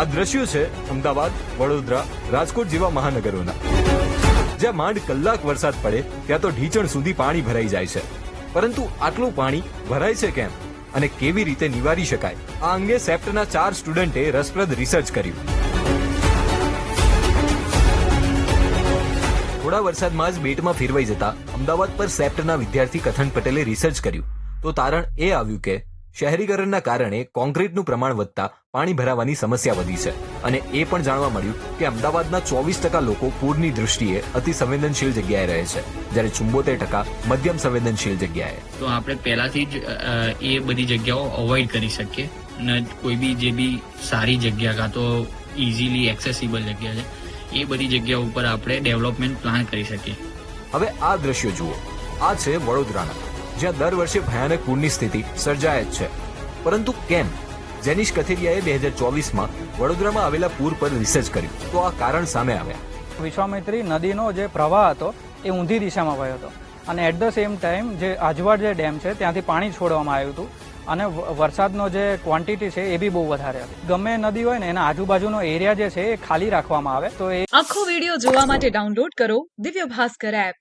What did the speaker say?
આ દ્રશ્યો છે અમદાવાદ, વડોદરા, રાજકોટ જેવા મહાનગરોના. જ્યાં માંડ કલાક વરસાદ પડે, ત્યાં તો ઢીચણ સુધી પાણી ભરાઈ જાય છે. પરંતુ આટલું પાણી ભરાય છે કેમ? અને કેવી રીતે નિવારી શકાય? આ અંગે સેપ્ટના ચાર સ્ટુડન્ટે રસપ્રદ રિસર્ચ કર્યું. થોડા વરસાદમાં જ બેટમાં ફેરવાઈ જતા અમદાવાદ પર સેપ્ટના વિદ્યાર્થી કથન પટેલે રિસર્ચ કર્યું. તો તારણ એ આવ્યું કે શહેરીકરણના કારણે કોન્ક્રીટનું પ્રમાણ વધતા પાણી ભરાવાની સમસ્યા વધી છે. અને એ પણ જાણવા મળ્યું કે અમદાવાદના ચોવીસ ટકા લોકો પૂરની દૃષ્ટિએ અતિ સંવેદનશીલ જગ્યાએ રહે છે જ્યારે ચુંબોતેર ટકા મધ્યમ સંવેદનશીલ જગ્યાએ. તો આપણે પહેલાથી જ એ બધી જગ્યાઓ અવોઇડ કરી શકીએ. અને કોઈ બી જે બી સારી જગ્યા કાં તો ઇઝીલી એક્સેસિબલ જગ્યા છે એ બધી જગ્યા ઉપર આપણે ડેવલપમેન્ટ પ્લાન કરી શકીએ. હવે આ દ્રશ્યો જુઓ. આ છે વડોદરાના. જ્યાં દર વર્ષે ભયાનક પૂરની સ્થિતિ સર્જાય જ છે. પરંતુ કેમ? જેનિશ કથેરિયાએ બે હજાર ચોવીસમાં વડોદરામાં આવેલા પૂર પર રિસર્ચ કર્યું. તો આ કારણ સામે આવ્યા. વિશ્વામિત્રી નદીનો જે પ્રવાહ હતો એ ઊંધી દિશામાં વહ્યો હતો. અને એટ ધ સેમ ટાઈમ જે આજવાડ જે ડેમ છે ત્યાંથી પાણી છોડવામાં આવ્યું હતું. અને વરસાદનો જે ક્વોન્ટિટી છે એ બી બહુ વધારે હતી. ગમે નદી હોય ને એના આજુબાજુનો એરિયા જે છે એ ખાલી રાખવામાં આવે. તો એ આખો વીડિયો જોવા માટે ડાઉનલોડ કરો દિવ્ય ભાસ્કર એપ